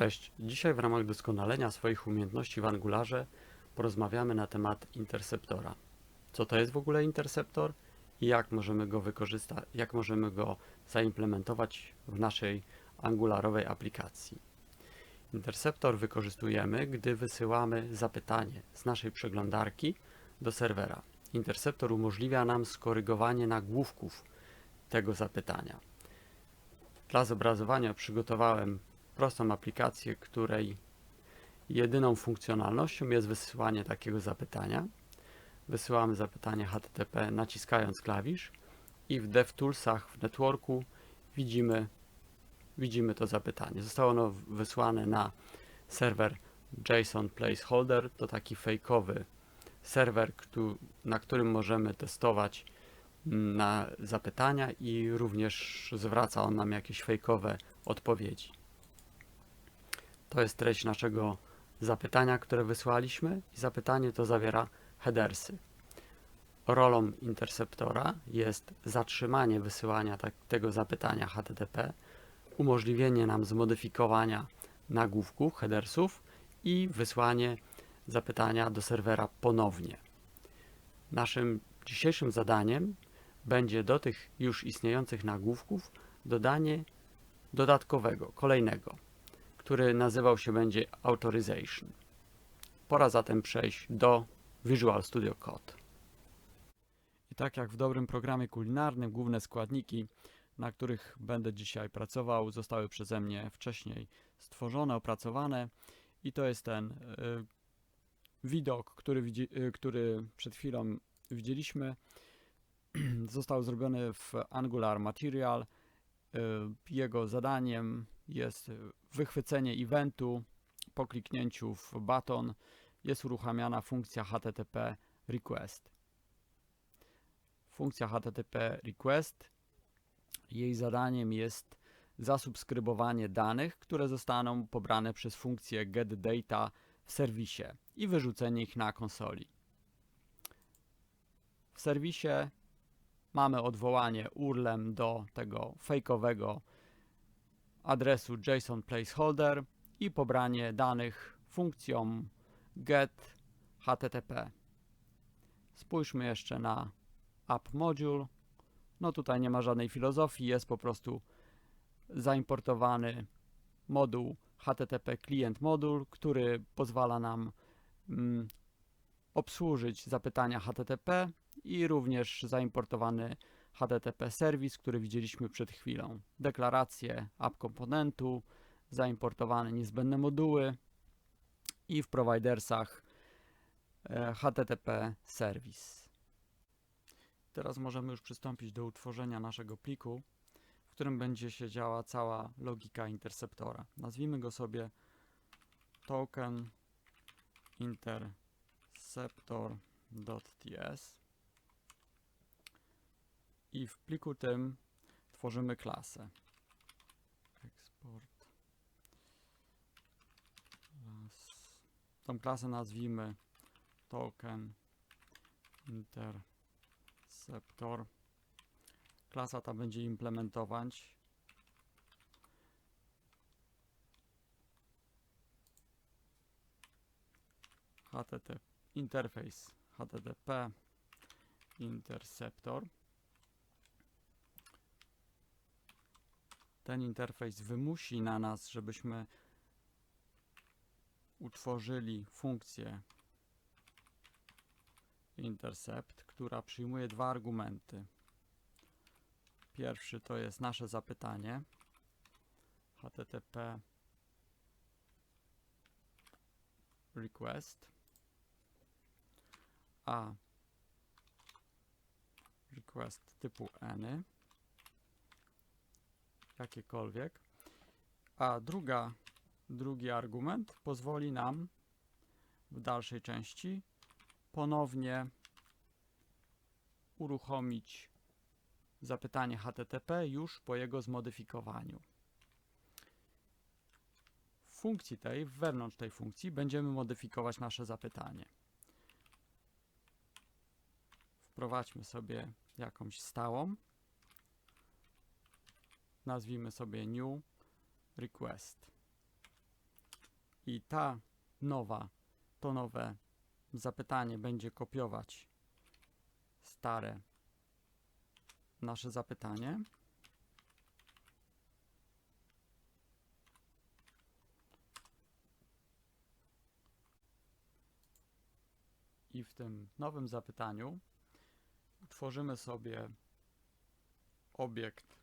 Cześć, dzisiaj w ramach doskonalenia swoich umiejętności w Angularze porozmawiamy na temat interceptora. Co to jest w ogóle interceptor i jak możemy go wykorzystać, jak możemy go zaimplementować w naszej angularowej aplikacji. Interceptor wykorzystujemy, gdy wysyłamy zapytanie z naszej przeglądarki do serwera. Interceptor umożliwia nam skorygowanie nagłówków tego zapytania. Dla zobrazowania przygotowałem prostą aplikację, której jedyną funkcjonalnością jest wysyłanie takiego zapytania. Wysyłamy zapytanie HTTP naciskając klawisz i w DevToolsach w networku widzimy, widzimy to zapytanie. Zostało ono wysłane na serwer JSON Placeholder. To taki fejkowy serwer, na którym możemy testować mm, na zapytania i również zwraca on nam jakieś fejkowe odpowiedzi. To jest treść naszego zapytania, które wysłaliśmy i zapytanie to zawiera headersy. Rolą interceptora jest zatrzymanie wysyłania tak, tego zapytania HTTP, umożliwienie nam zmodyfikowania nagłówków, headersów i wysłanie zapytania do serwera ponownie. Naszym dzisiejszym zadaniem będzie do tych już istniejących nagłówków dodanie dodatkowego, kolejnego który nazywał się będzie Authorization. Pora zatem przejść do Visual Studio Code. I tak jak w dobrym programie kulinarnym, główne składniki, na których będę dzisiaj pracował, zostały przeze mnie wcześniej stworzone, opracowane i to jest ten y, widok, który, widzi, y, który przed chwilą widzieliśmy. Został zrobiony w Angular Material. Y, jego zadaniem jest wychwycenie eventu. Po kliknięciu w baton jest uruchamiana funkcja HTTP request. Funkcja HTTP request, jej zadaniem jest zasubskrybowanie danych, które zostaną pobrane przez funkcję getData w serwisie i wyrzucenie ich na konsoli. W serwisie mamy odwołanie URLem do tego fejkowego adresu JSON placeholder i pobranie danych funkcją get HTTP. Spójrzmy jeszcze na app module. No tutaj nie ma żadnej filozofii, jest po prostu zaimportowany moduł HTTP Client Module, który pozwala nam mm, obsłużyć zapytania HTTP i również zaimportowany HTTP serwis, który widzieliśmy przed chwilą. Deklarację app komponentu, zaimportowane niezbędne moduły i w providersach e, HTTP serwis. Teraz możemy już przystąpić do utworzenia naszego pliku, w którym będzie się działa cała logika interceptora. Nazwijmy go sobie token interceptor.ts i w pliku tym tworzymy klasę. Klas. Tą klasę nazwijmy token interceptor. Klasa ta będzie implementować HTTP interface HTTP interceptor. Ten interfejs wymusi na nas, żebyśmy utworzyli funkcję intercept, która przyjmuje dwa argumenty. Pierwszy to jest nasze zapytanie http request a request typu any jakiekolwiek. A druga, drugi argument pozwoli nam w dalszej części ponownie uruchomić zapytanie HTTP już po jego zmodyfikowaniu. W funkcji tej, wewnątrz tej funkcji będziemy modyfikować nasze zapytanie. Wprowadźmy sobie jakąś stałą nazwijmy sobie new request. i ta nowa, to nowe zapytanie będzie kopiować stare nasze zapytanie. I w tym nowym zapytaniu utworzymy sobie obiekt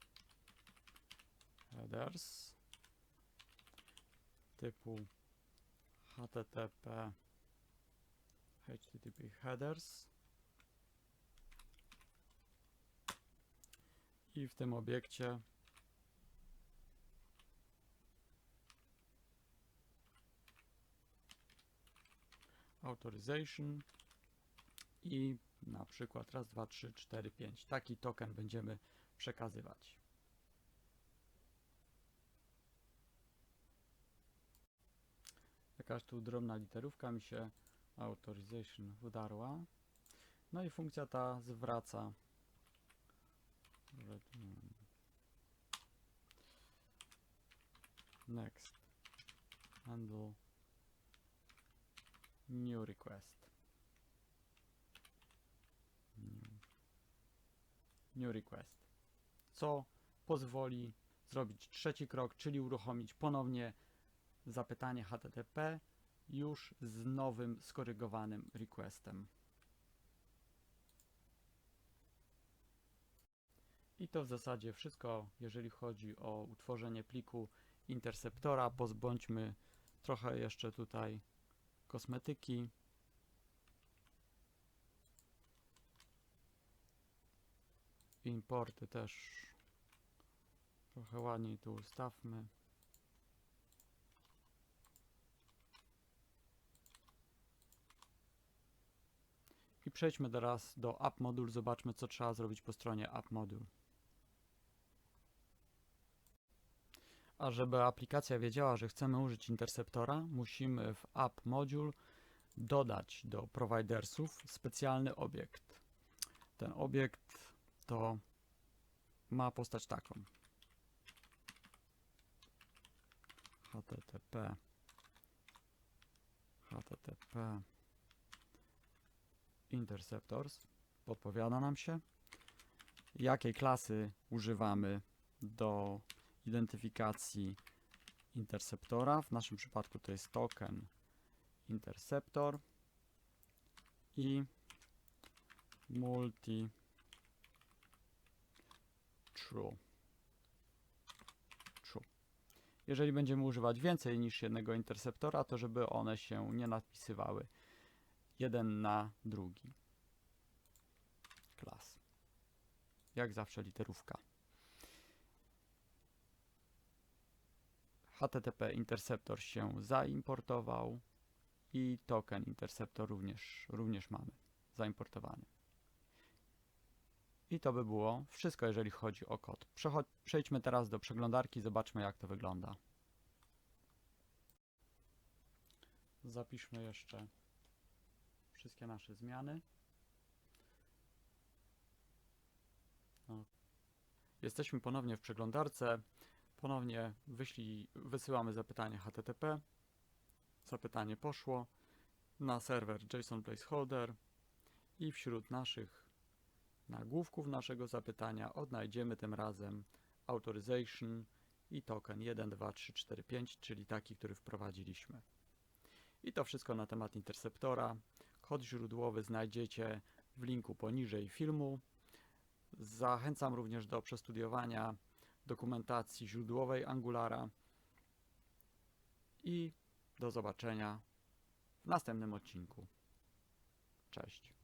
headers typu http http headers i w tym obiekcie authorization i na przykład raz, dwa, trzy, cztery, pięć. Taki token będziemy przekazywać. Jakaś tu drobna literówka mi się authorization udarła. No i funkcja ta zwraca. Next. Handle. New request. New request. Co pozwoli zrobić trzeci krok, czyli uruchomić ponownie zapytanie HTTP już z nowym skorygowanym requestem. I to w zasadzie wszystko, jeżeli chodzi o utworzenie pliku interceptora. Pozbądźmy trochę jeszcze tutaj kosmetyki. Importy też trochę ładniej tu ustawmy. I przejdźmy teraz do app module. Zobaczmy, co trzeba zrobić po stronie app module. A żeby aplikacja wiedziała, że chcemy użyć interceptora, musimy w app module dodać do providersów specjalny obiekt. Ten obiekt to ma postać taką. http http interceptors podpowiada nam się jakiej klasy używamy do identyfikacji interceptora. W naszym przypadku to jest token interceptor i multi true. Jeżeli będziemy używać więcej niż jednego interceptora, to żeby one się nie napisywały jeden na drugi. Klas. Jak zawsze literówka. HTTP interceptor się zaimportował i token interceptor również, również mamy zaimportowany. I to by było wszystko, jeżeli chodzi o kod. Przejdźmy teraz do przeglądarki, zobaczmy jak to wygląda. Zapiszmy jeszcze wszystkie nasze zmiany. No. Jesteśmy ponownie w przeglądarce. Ponownie wyślij, wysyłamy zapytanie HTTP. Zapytanie poszło na serwer JSON Placeholder i wśród naszych nagłówków naszego zapytania odnajdziemy tym razem authorization i token 12345, czyli taki, który wprowadziliśmy. I to wszystko na temat interceptora. Kod źródłowy znajdziecie w linku poniżej filmu. Zachęcam również do przestudiowania dokumentacji źródłowej Angulara i do zobaczenia w następnym odcinku. Cześć.